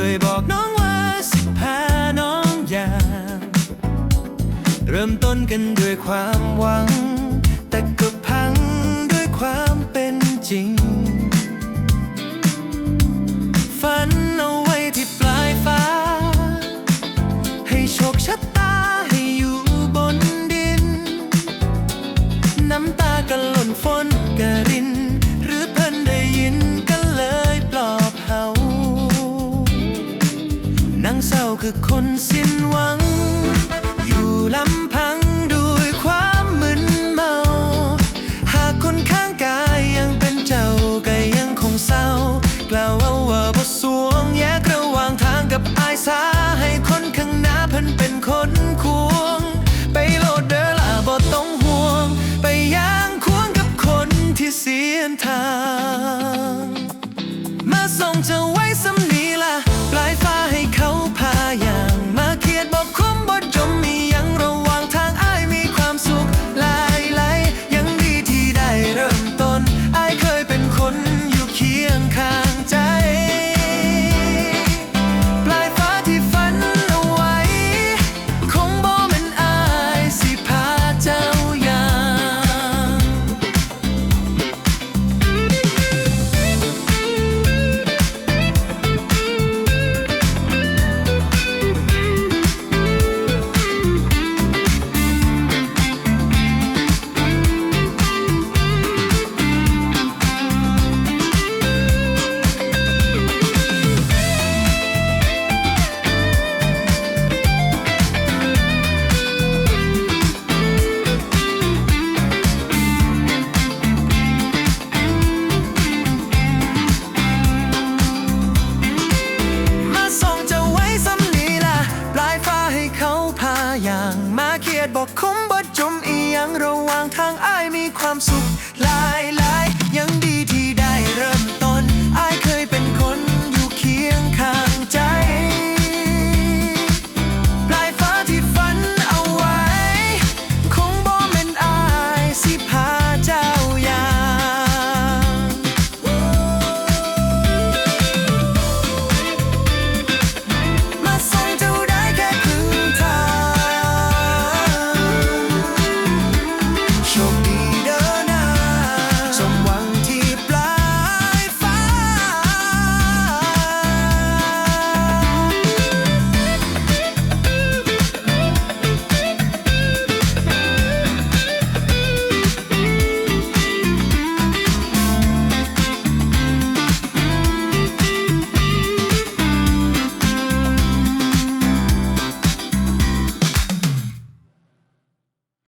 เคยบอกน้องว่าสิแพ้น้องอย่าง เริ่มต้นกันด้วยความหวัง นางเศร้าคือคนสิ้นหวัง อยู่ลำพังด้วยความมึนเมา หากคนข้างกายยังเป็นเจ้าก็ยังคงเศร้า กล่าวเอาว่าบ่สวงแยกระหว่างทางกับอายสาให้คนข้างหน้าเพิ่นเป็นคนควง ไปโลดเด้อล่ะบ่ต้องห่วง ไปย่างควงกับคนที่เสียนทาง มาส่งเธอไว้สำนีล่ะ ระหว่างทางอ้ายมีความสุขหลา